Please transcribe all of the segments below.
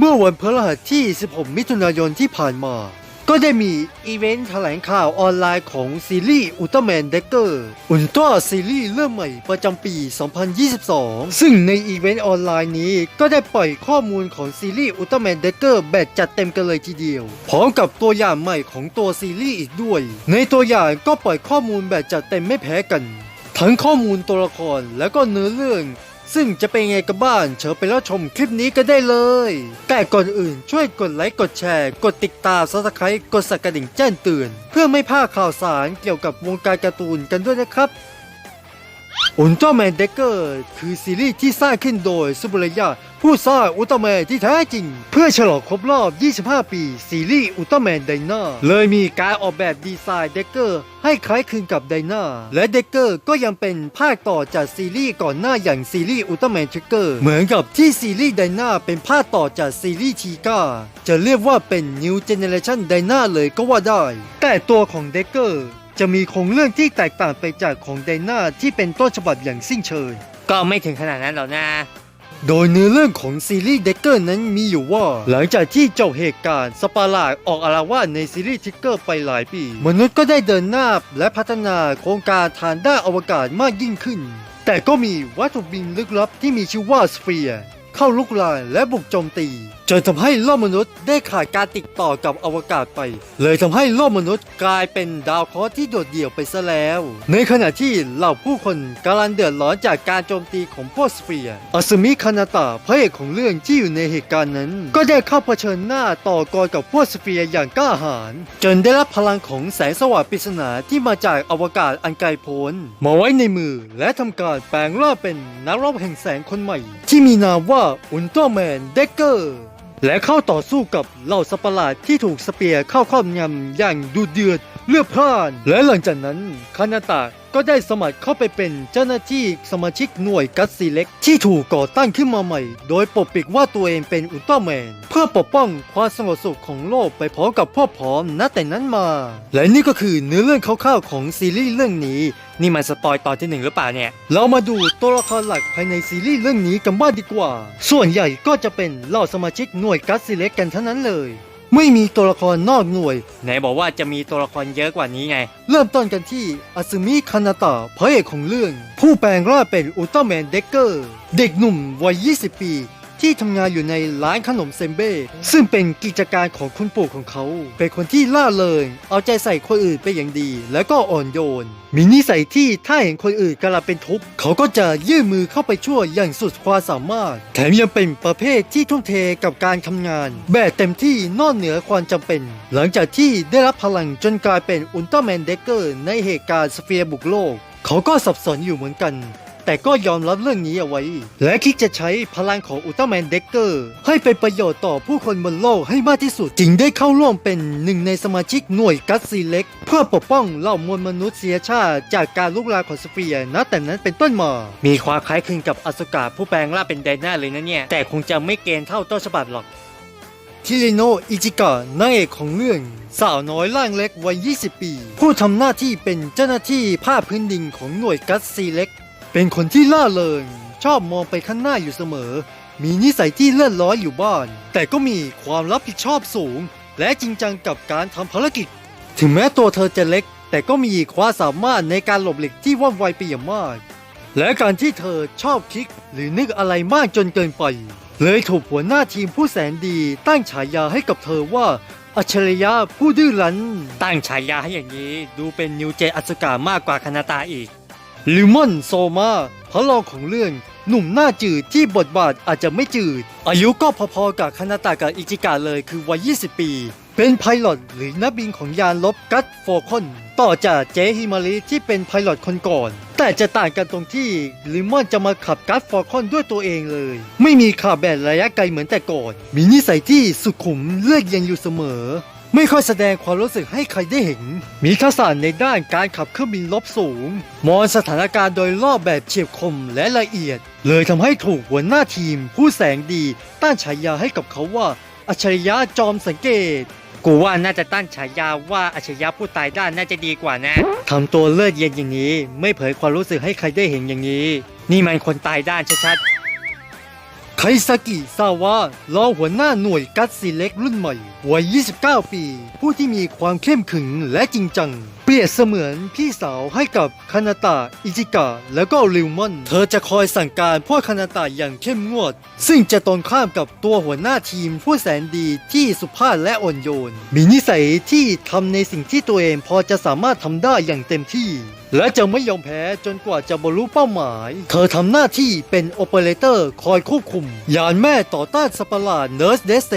เมื่อวันพฤหัสที่ 16 มิถุนายนที่ผ่านมา ก็ได้มีอีเวนต์แถลงข่าวออนไลน์ของซีรีส์อุลตร้าแมนเด็กเกอร์อุลตร้าซีรีส์เรื่องใหม่ประจำปี 2022 ซึ่งในอีเวนต์ออนไลน์นี้ก็ได้ปล่อยข้อมูลของซีรีส์อุลตร้าแมนเด็กเกอร์แบบจัดเต็มกันเลยทีเดียว พร้อมกับตัวอย่างใหม่ของตัวซีรีส์อีกด้วย ในตัวอย่างก็ปล่อยข้อมูลแบบจัดเต็มไม่แพ้กัน ทั้งข้อมูลตัวละครและก็เนื้อเรื่อง ซึ่งจะเป็นไงกันบ้างเชิญไปรับชมคลิปนี้ก็ได้เลย แต่ก่อนอื่นช่วยกดไลค์กดแชร์ กดติดตามซับสไครต์กดสั่นกระดิ่งแจ้งเตือน เพื่อไม่พลาดข่าวสารเกี่ยวกับวงการการ์ตูนกันด้วยนะครับ อุลตร้าแมนเด็กเกอร์คือซีรีส์ที่สร้างขึ้นโดยซุบรยาผู้สร้างอุลตร้าแมนที่แท้จริง เพื่อฉลองครบรอบ 25 ปี ซีรีส์อุลตร้าแมนไดนาเลยมีการออกแบบดีไซน์เด็กเกอร์ให้คล้ายคลึงกับไดนาและเด็กเกอร์ก็ยังเป็นภาคต่อจากซีรีส์ก่อนหน้าอย่างซีรีส์อุลตร้าแมนทริกเกอร์เหมือนกับที่ซีรีส์ไดนาเป็นภาคต่อจากซีรีส์ทีก้าจะเรียกว่าเป็น New Generation ไดนาเลยก็ว่าได้ แต่ตัวของเด็กเกอร์ จะมีโครงเรื่องที่แตกต่างไปจากของไดนาที่เป็นต้นฉบับอย่างสิ้นเชิงก็ไม่ถึงขนาดนั้นหรอกนะ โดยเนื้อเรื่องของซีรีส์เด็กเกอร์นั้นมีอยู่ว่า หลังจากที่จบเหตุการณ์สปาร์ลากออกอารวาสในซีรีส์ทิกเกอร์ไปหลายปี มนุษย์ก็ได้เดินหน้าและพัฒนาโครงการทางด้านอวกาศมากยิ่งขึ้น แต่ก็มีวัตถุบินลึกลับที่มีชื่อว่าสเฟียร์เข้าลุกลานและบุกโจมตี จนทำให้โลกมนุษย์ได้ขาดการติดต่อกับอวกาศไป เลยทำให้โลกมนุษย์กลายเป็นดาวเคราะห์ที่โดดเดี่ยวไปซะแล้ว ในขณะที่เหล่าผู้คนกำลังเดือดร้อนจากการโจมตีของพวกสเฟียร์อัสมิคานาตะพระเอกของเรื่องที่อยู่ในเหตุการณ์นั้น ก็ได้เข้าเผชิญหน้าต่อกรกับพวกสเฟียร์อย่างกล้าหาญจนได้รับพลังของแสงสว่างปริศนาที่มาจากอวกาศอันไกลโพ้นมาไว้ในมือและทำการแปลงร่างเป็นนักรบแห่งแสงคนใหม่ ที่มีนามว่าอุลตร้าแมนเด็กเกอร์ และเข้าต่อสู้กับเหล่าสัตว์ประหลาดที่ถูกสเปียร์เข้าครอบงำอย่างดุเดือด เลือดพล่านและหลังจากนั้นคานาตะก็ได้สมัครเข้าไปเป็นเจ้าหน้าที่สมาชิกหน่วยกัสซีเล็ก ที่ถูกก่อตั้งขึ้นมาใหม่ โดยปกปิดว่าตัวเองเป็นอุลตร้าแมน เพื่อปกป้องความสงบสุขของโลกไปพร้อมกับพวกพ้อมนับแต่นั้นมา และนี่ก็คือเนื้อเรื่องคร่าวๆของซีรีส์เรื่องนี้ นี่มันสปอยตอนที่หนึ่งหรือเปล่าเนี่ย เรามาดูตัวละครหลักภายในซีรีส์เรื่องนี้กันบ้างดีกว่า ส่วนใหญ่ก็จะเป็นเหล่าสมาชิกหน่วยกัสซิเล็กกันเท่านั้นเลย ไม่มีตัวละครนอกหน่วย ไหนบอกว่าจะมีตัวละครเยอะกว่านี้ไง เริ่มต้นกันที่อาซึมิคานาตะพระเอกของเรื่อง ผู้แปลงร่างเป็นอุลตร้าแมนเด็กเกอร์ เด็กหนุ่มวัย 20 ปี ที่ทำงานอยู่ในร้านขนมเซมเบ้ซึ่งเป็นกิจการของคุณปู่ของเขา เป็นคนที่ล่าเริงเอาใจใส่คนอื่นเป็นอย่างดี แล้วก็อ่อนโยน มีนิสัยที่ถ้าเห็นคนอื่นกำลังเป็นทุกข์เขาก็จะยื่นมือเข้าไปช่วยอย่างสุดความสามารถ แถมยังเป็นประเภทที่ทุ่มเทกับการทำงาน แบบเต็มที่นอกเหนือความจำเป็น หลังจากที่ได้รับพลังจนกลายเป็นอุลตร้าแมนเด็กเกอร์ในเหตุการณ์สเฟียร์บุกโลก เขาก็สับสนอยู่เหมือนกัน แต่ก็ยอมรับเรื่องนี้เอาไว้ และคิดจะใช้พลังของอุลตร้าแมนเด็กเกอร์ให้เป็นประโยชน์ต่อผู้คนบนโลกให้มากที่สุด จึงได้เข้าร่วมเป็นหนึ่งในสมาชิกหน่วยกัสซีเล็ก เพื่อปกป้องเหล่ามวลมนุษยชาติ จากการลุกลามของสเฟียร์นะแต่นั้นเป็นต้นมา มีความคล้ายคลึงกับอสุกะผู้แปลงร่างเป็นไดนาเลยนะเนี่ย แต่คงจะไม่เกณฑ์เท่าต้นฉบับหรอกคิริโนะอิจิกะนางเอกของเรื่อง สาวน้อยร่างเล็กวัย 20 ปี ผู้ทำหน้าที่เป็นเจ้าหน้าที่ภาคพื้นดินของหน่วยกัสซีเล็ก เป็นคนที่ล่าเริงชอบมองไปข้างหน้าอยู่เสมอ มีนิสัยที่เลื่อนร้อยอยู่บ้าน แต่ก็มีความรับผิดชอบสูง และจริงจังกับการทำภารกิจ ถึงแม้ตัวเธอจะเล็ก แต่ก็มีความสามารถในการหลบหลีกที่ว่องไวไปอย่างมาก และการที่เธอชอบคิดหรือนึกอะไรมากจนเกินไป เลยถูกหัวหน้าทีมผู้แสนดี ตั้งฉายาให้กับเธอว่าอัจฉริยะผู้ดื้อรั้น ตั้งฉายาให้อย่างนี้ ดูเป็นนิวเจอสกะมากกว่าคานาตาอีก ลิมอนโซมาพระรองของเรื่องหนุ่มหน้าจืดที่บทบาทอาจจะไม่จืด อายุก็พอๆกับคานาตะกับอิจิกะเลยคือวัย 20 ปี เป็นไพลอตหรือนักบินของยานลบกัตโฟคอนต่อจากเจฮิมาริที่เป็นไพลอตคนก่อน แต่จะต่างกันตรงที่ลิมอนจะมาขับกัตฟอคอนด้วยตัวเองเลย ไม่มีขับแบบระยะไกลเหมือนแต่ก่อน มีนิสัยที่สุขุมเลือกเย็นอยู่เสมอ ไม่ค่อยแสดงความรู้สึกให้ใครได้เห็น มีทักษะในด้านการขับเครื่องบินลบสูง มองสถานการณ์โดยรอบแบบเฉียบคมและละเอียด เลยทำให้ถูกหัวหน้าทีม ผู้แสงดีตั้งฉายาให้กับเขาว่า อัจฉริยะจอมสังเกต กูว่าน่าจะตั้งฉายาว่าอัจฉริยะผู้ตายด้านน่าจะดีกว่านะทำตัวเลือดเย็นอย่างนี้ ไม่เผยความรู้สึกให้ใครได้เห็นอย่างนี้ นี่มันคนตายด้านชัด ไคซากิซาวะรองหัวหน้าหน่วยกัตซีเล็กรุ่นใหม่วัย 29 ปี ผู้ที่มีความเข้มขึงและจริงจัง เปรียบเสมือนพี่สาวให้กับคานาตะอิจิกะ แล้วก็ริวมอน เธอจะคอยสั่งการพวกคานาตะอย่างเข้มงวด ซึ่งจะตรงข้ามกับตัวหัวหน้าทีมผู้แสนดีที่สุภาพและอ่อนโยน มีนิสัยที่ทำในสิ่งที่ตัวเองพอจะสามารถทำได้อย่างเต็มที่ และจะไม่ยอมแพ้จนกว่าจะบรรลุเป้าหมาย เธอทำหน้าที่เป็นโอเปอเรเตอร์คอยควบคุม ยานแม่ต่อต้านสัตว์ประหลาดเนิร์สเดสเซ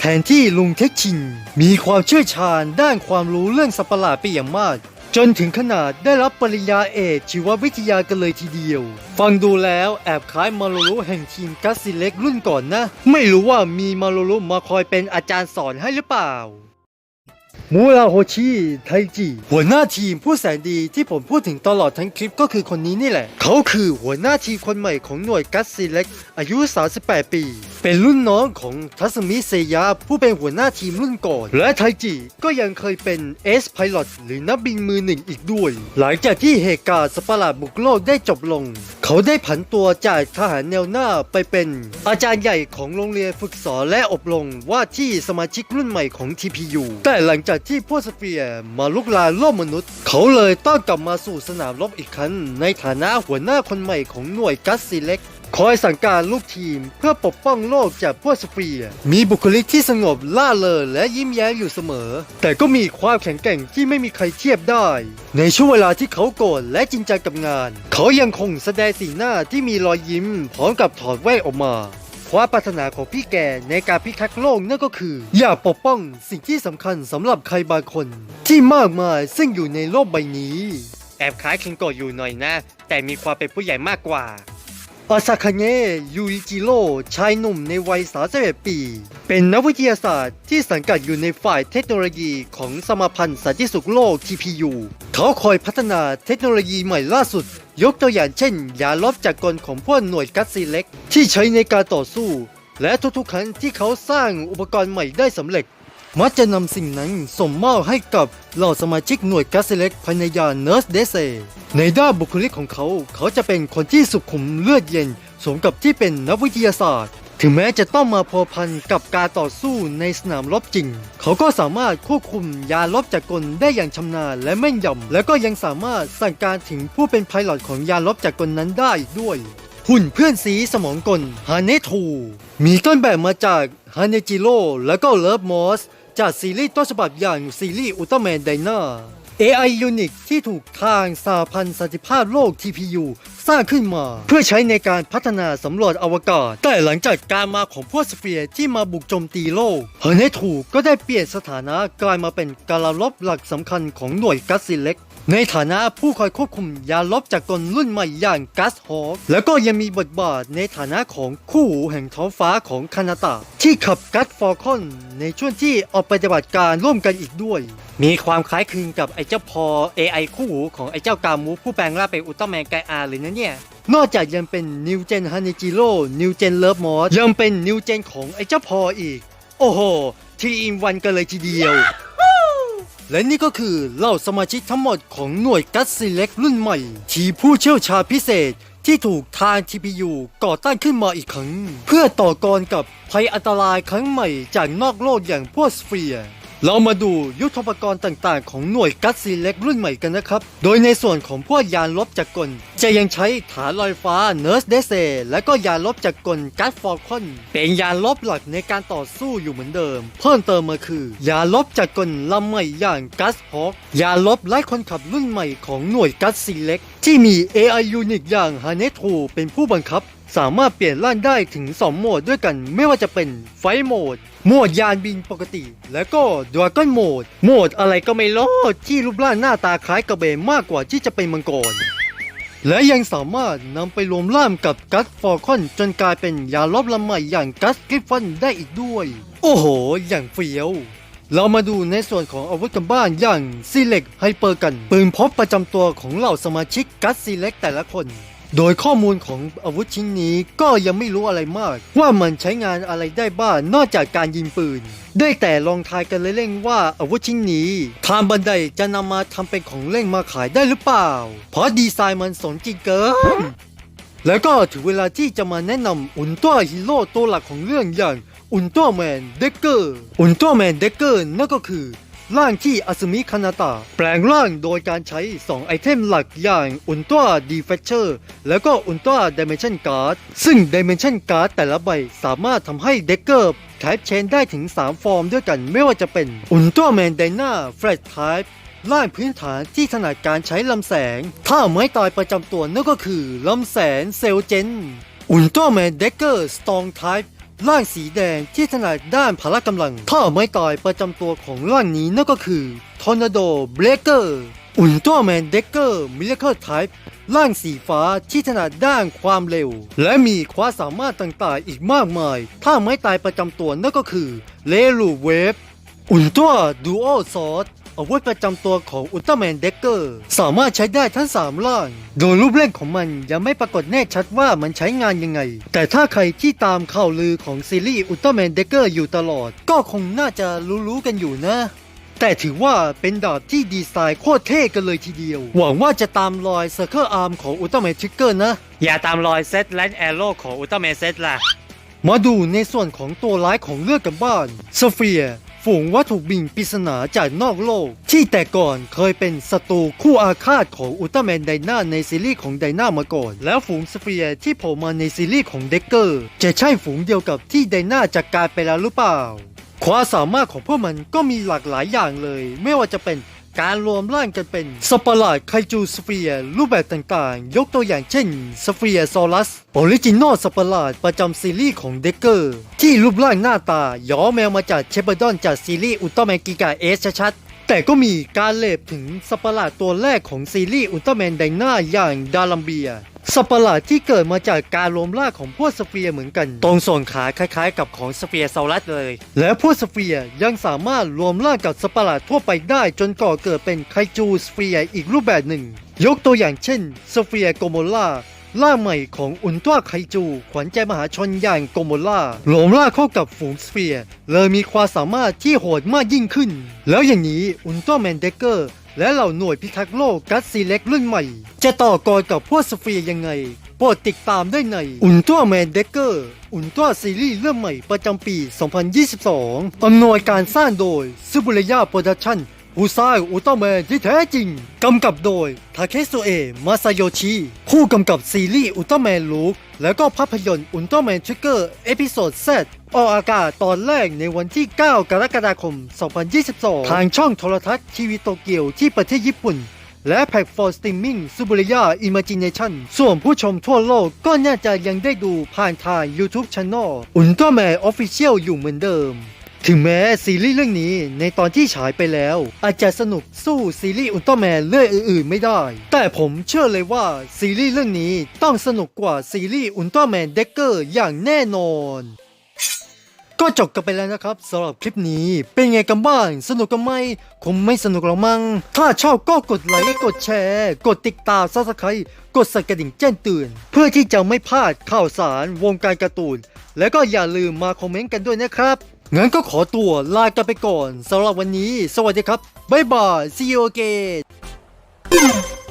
แทนที่ลุงเทคชิน มีความเชี่ยวชาญด้านความรู้เรื่องสัตว์ประหลาดไปอย่างมากจนถึงขนาดได้รับปริญญาเอกชีววิทยากันเลยทีเดียว ฟังดูแล้วแอบคล้ายมาโลรุแห่งทีมกัสซิเล็กรุ่นก่อนนะ ไม่รู้ว่ามีมาโลรุมาคอยเป็นอาจารย์สอนให้หรือเปล่า มูราโฮชิไทจิหัวหน้าทีมผู้แสนดีที่ผมพูดถึงตลอดทั้งคลิปก็คือคนนี้นี่แหละ เขาคือหัวหน้าทีมคนใหม่ของหน่วยกัสซิเล็กอายุ 38 ปี เป็นรุ่นน้องของทัสมิเซยะผู้เป็นหัวหน้าทีมรุ่นก่อน และไทจิก็ยังเคยเป็นเอสพลอตหรือนักบินมือหนึ่งอีกด้วย หลังจากที่เหตุการณ์สตว์ประหลาดบุกโลกได้จบลง เขาได้ผันตัวจากทหารแนวหน้าไปเป็น อาจารย์ใหญ่ของโรงเรียนฝึกสอนและอบรมว่าที่สมาชิกรุ่นใหม่ของ TPU แต่หลังจากที่พวกสเปียร์มาลุกลานโลกมนุษย์ เขาเลยต้องกลับมาสู่สนามรบอีกครั้งในฐานะหัวหน้าคนใหม่ของหน่วยกัสซีเล็กคอยสั่งการลูกทีมเพื่อปกป้องโลกจากพวกสเปียร์มีบุคลิกที่สงบล่าเริงและยิ้มแย้มอยู่เสมอ แต่ก็มีความแข็งแกร่งที่ไม่มีใครเทียบได้ ในช่วงเวลาที่เขาโกรธและจริงจังกับงาน เขายังคงแสดงสีหน้าที่มีรอยยิ้มพร้อมกับถอดแว่นออกมา ความปรารถนาของพี่แกในการพิทักษ์โลกนั่นก็คือ อยากปกป้องสิ่งที่สำคัญสำหรับใครบางคน ที่มากมายซึ่งอยู่ในโลกใบนี้ แอบคล้ายคิงโกะอยู่หน่อยนะ แต่มีความเป็นผู้ใหญ่มากกว่า อาซาคาเงะยูอิจิโร่ชายหนุ่มในวัย 31 ปี เป็นนักวิทยาศาสตร์ที่สังกัดอยู่ในฝ่ายเทคโนโลยีของสมาพันธ์สันติสุขโลก TPU เขาคอยพัฒนาเทคโนโลยีใหม่ล่าสุด ยกตัวอย่างเช่น ยาลบจากกลของพวกหน่วยกัสซีเล็ก ที่ใช้ในการต่อสู้ และทุกๆครั้งที่เขาสร้างอุปกรณ์ใหม่ได้สำเร็จ มักจะนำสิ่งนั้นส่งมอบให้กับเหล่าสมาชิกหน่วยกัสเล็กภายในยานเนิร์สเดเซในด้านบุคลิกของเขา เขาจะเป็นคนที่สุขุมเลือดเย็น สมกับที่เป็นนักวิทยาศาสตร์ ถึงแม้จะต้องมาพัวพันกับการต่อสู้ในสนามรบจริง เขาก็สามารถควบคุมยานรบจากกลได้อย่างชำนาญและแม่นยำและก็ยังสามารถสั่งการถึงผู้เป็นไพลอตของยานรบจากกลนั้นได้ด้วยหุ่นเพื่อนสีสมองกลฮาเนทูมีต้นแบบมาจากฮาเนจิโร่และก็เลิฟมอส จากซีรีส์ต้นฉบับอย่างซีรีส์อุลตร้าแมนไดนา AI ยูนิคที่ถูกทางสาพันธ์สันติภาพโลก TPU สร้างขึ้นมา เพื่อใช้ในการพัฒนาสำรวจอวกาศ แต่หลังจากการมาของพวกสเฟียร์ที่มาบุกโจมตีโลกเฮเนทูก็ได้เปลี่ยนสถานะกลายมาเป็นการลบหลักสำคัญของหน่วยกัสซิเล็ก ในฐานะผู้คอยควบคุมยาลบจากกลรุ่นใหม่อย่างกัสฮอคแล้วก็ยังมีบทบาทในฐานะของคู่หูแห่งท้องฟ้าของคานาตะที่ขับกัสฟอร์คอนในช่วงที่ออกปฏิบัติการร่วมกันอีกด้วย มีความคล้ายคลึงกับไอ้เจ้าพอ AI คู่หูของไอ้เจ้ากามูผู้แปลงร่างเป็นอุลตร้าแมนไกอาเลยนะเนี่ยนอกจากยังเป็นนิวเจนฮานิจิโร่นิวเจนเลิฟมอสยังเป็นนิวเจนของไอ้เจ้าพออีก โอ้โหทีอินวันกันเลยทีเดียว และนี่ก็คือเหล่าสมาชิกทั้งหมดของหน่วยกัสซิเล็กรุ่นใหม่ ที่ผู้เชี่ยวชาญพิเศษที่ถูกทาง TPU ก่อตั้งขึ้นมาอีกครั้ง เพื่อต่อกรกับภัยอันตรายครั้งใหม่จากนอกโลกอย่างพวกสเฟียร์ เรามาดูยุทธปกรณ์ต่างๆ ของหน่วยกัสซีเล็กรุ่นใหม่กันนะครับ โดยในส่วนของพวกยานลบจักกล จะยังใช้ฐานลอยฟ้าเนิร์สเดเซและก็ยานลบจักกลกัสฟอร์คอน เป็นยานลบหลักในการต่อสู้อยู่เหมือนเดิม เพิ่มเติมมาคือ ยานลบจักกลลำใหม่อย่างกัสฮอคยานลบไร้คนขับรุ่นใหม่ของหน่วยกัสซีเล็กที่มี AI ยูนิคอย่างฮาเนทูเป็นผู้บังคับ สามารถเปลี่ยนร่างได้ถึง 2 โหมดด้วยกันไม่ว่าจะเป็นไฟโหมด โหมดยานบินปกติ และก็ดราก้อนโหมด โหมดอะไรก็ไม่รู้ที่รูปร่างหน้าตาคล้ายกระเบนมากกว่าที่จะเป็นมังกร และยังสามารถนำไปรวมร่างกับกัสฟอร์คอนจนกลายเป็นยาลบลำใหม่อย่างกัสกริฟฟันได้อีกด้วย โอ้โห อย่างเฟี้ยวเรามาดูในส่วนของอาวุธกันบ้านอย่างซีเล็กไฮเปอร์กัน ปืนพกประจำตัวของเหล่าสมาชิกกัสซีเล็กแต่ละคน โดยข้อมูลของอาวุธชิ้นนี้ก็ยังไม่รู้อะไรมาก ว่ามันใช้งานอะไรได้บ้างนอกจากการยิงปืน ได้แต่ลองทายกันเล่นๆว่าอาวุธชิ้นนี้ ทางบันไดจะนำมาทำเป็นของเล่นมาขายได้หรือเปล่า เพราะดีไซน์มันสนจริงเกินแล้วก็ถึงเวลาที่จะมาแนะนำอุลตร้าฮีโร่ตัวหลักของเรื่องอย่างอุลตร้าแมนเด็กเกอร์อุลตร้าแมนเด็กเกอร์นั่นก็คือ ร่างที่อาซึมิคานาตะแปลงร่างโดยการใช้ 2 ไอเทมหลักอย่างอุลตร้าดีเฟเชอร์แล้วก็อุลตร้าดิเมนชันการ์ดซึ่งดิเมนชันการ์ดแต่ละใบสามารถทำให้เด็กเกอร์ไทป์เชนได้ถึง 3 ฟอร์มด้วยกันไม่ว่าจะเป็นอุลตร้าแมนไดนาแฟลชไทป์ร่างพื้นฐานที่ถนัดการใช้ลำแสง ถ้าไม้ตายประจำตัวนั่นก็คือลำแสงเซลเจนอุลตร้าแมนเด็กเกอร์สตองไทป์ ร่างสีแดงที่ถนัดด้านพละกำลังถ้าไม้ตายประจำตัวของร่างนี้นั่นก็คือทอร์นาโดเบรกเกอร์อุลตร้าแมนเด็กเกอร์มิเลเคิลไทป์ร่างสีฟ้าที่ถนัดด้านความเร็ว และมีความสามารถต่างๆอีกมากมายถ้าไม้ตายประจำตัวนั่นก็คือเลลูเวฟอุลตร้าดูโอซอส อาวุธประจำตัวของอุลตร้าแมนเด็กเกอร์สามารถใช้ได้ทั้ง3ร่าง โดยรูปเล่นของมันยังไม่ปรากฏแน่ชัดว่ามันใช้งานยังไง แต่ถ้าใครที่ตามข่าวลือของซีรีส์อุลตร้าแมนเด็กเกอร์อยู่ตลอด ก็คงน่าจะรู้ๆกันอยู่นะ แต่ถือว่าเป็นดาบที่ดีไซน์โคตรเท่กันเลยทีเดียว หวังว่าจะตามรอยเซอร์เคิลอาร์มของอุลตร้าแมนทริกเกอร์นะ อย่าตามรอยเซตแลนด์แอโร่ของอุลตร้าแมนเซตล่ะ มาดูในส่วนของตัวร้ายของเลือกกันบ้านโซเฟีย ฝูงวัตถุบินปริศนาจากนอกโลก ที่แต่ก่อนเคยเป็นศัตรูคู่อาฆาตของอุลตร้าแมนไดนาในซีรีส์ของไดนามาก่อน แล้วฝูงสเฟียที่โผล่มาในซีรีส์ของเด็กเกอร์ จะใช่ฝูงเดียวกับที่ไดนาจัดการไปแล้วหรือเปล่า ความสามารถของพวกมันก็มีหลากหลายอย่างเลย ไม่ว่าจะเป็น การรวมร่างกันเป็นสปาร์ลาดไคจูสเฟียรูปแบบต่างๆ ยกตัวอย่างเช่นสเฟียซอรัสออริจินอลสปาร์ลาดประจำซีรีส์ของเด็กเกอร์ ที่รูปร่างหน้าตาย้อแมวมาจากเชเบอร์ดอนจากซีรีส์อุลตร้าแมนกิกาเอสชัดๆแต่ก็มีการเลบถึงสปาร์ลาดตัวแรกของซีรีส์อุลตร้าแมนไดนาอย่างดาลัมเบีย สัตว์ประหลาดที่เกิดมาจากการรวมร่างของพวกสเฟียร์เหมือนกัน ตรงส่วนขาคล้ายๆ กับของสเฟียร์เซารัสเลย และพวกสเฟียร์ยังสามารถรวมร่างกับสัตว์ประหลาดทั่วไปได้จนก่อเกิดเป็นไคจูสเฟียร์อีกรูปแบบหนึ่ง ยกตัวอย่างเช่นสเฟียร์โกโมล่าร่างใหม่ของอุลตร้าไคจู ขวัญใจมหาชนอย่างโกโมล่ารวมร่างเข้ากับฝูงสเฟียร์เลยมีความสามารถที่โหดมากยิ่งขึ้น แล้วอย่างนี้อุลตร้าแมนเดกเกอร์ และเหล่าหน่วยพิทักษ์โลกกัสซีเล็กรุ่นใหม่ จะต่อกรกับพวกสเฟียร์ยังไงโปรดติดตามได้ในอุนตัวแมนเดเกอร์อุนตัวซีรีส์เรื่องใหม่ประจำปี 2022 อำนวยการสร้างโดยซูบุระยาโปรดักชั่น ผู้สร้างอุต้าแมนที่แท้จริง กำกับโดย ทาเคสุเอะ มาซาโยชิ ผู้กำกับซีรีส์อุลตร้าแมนลูก แล้วก็ภาพยนตร์อุลตร้าแมนทริกเกอร์เอพิโซด Z ออกอากาศตอนแรกในวันที่ 9 กรกฎาคม 2022 ทางช่องโทรทัศน์ทีวีโตเกียวที่ประเทศญี่ปุ่น และแพลตฟอร์มสตรีมมิ่งซูบริยาอิม g จิเนชันส่วนผู้ชมทั่วโลกก็น่าจะยังได้ดูผ่านทาง YouTube Channel อุลตร้าแมนออฟฟิเชียลอยู่เหมือนเดิม ถึงแม้ซีรีส์เรื่องนี้ในตอนที่ฉายไปแล้ว อาจจะสนุกสู้ซีรีส์อุลตร้าแมนเรื่องอื่นๆไม่ได้ แต่ผมเชื่อเลยว่าซีรีส์เรื่องนี้ต้องสนุกกว่าซีรีส์อุลตร้าแมนเด็กเกอร์อย่างแน่นอน ก็จบกันไปแล้วนะครับสำหรับคลิปนี้เป็นไงกันบ้างสนุกกันไหมคงไม่สนุกหรอกมั้งถ้าชอบก็กดไลค์กดแชร์ กดติดตามซับสไครต์กดสั่นกระดิ่งแจ้งเตือนเพื่อที่จะไม่พลาดข่าวสารวงการการ์ตูน และก็อย่าลืมมาคอมเมนต์กันด้วยนะครับ งั้นก็ขอตัวลากันไปก่อนสำหรับวันนี้ สวัสดีครับ บ๊ายบาย see you again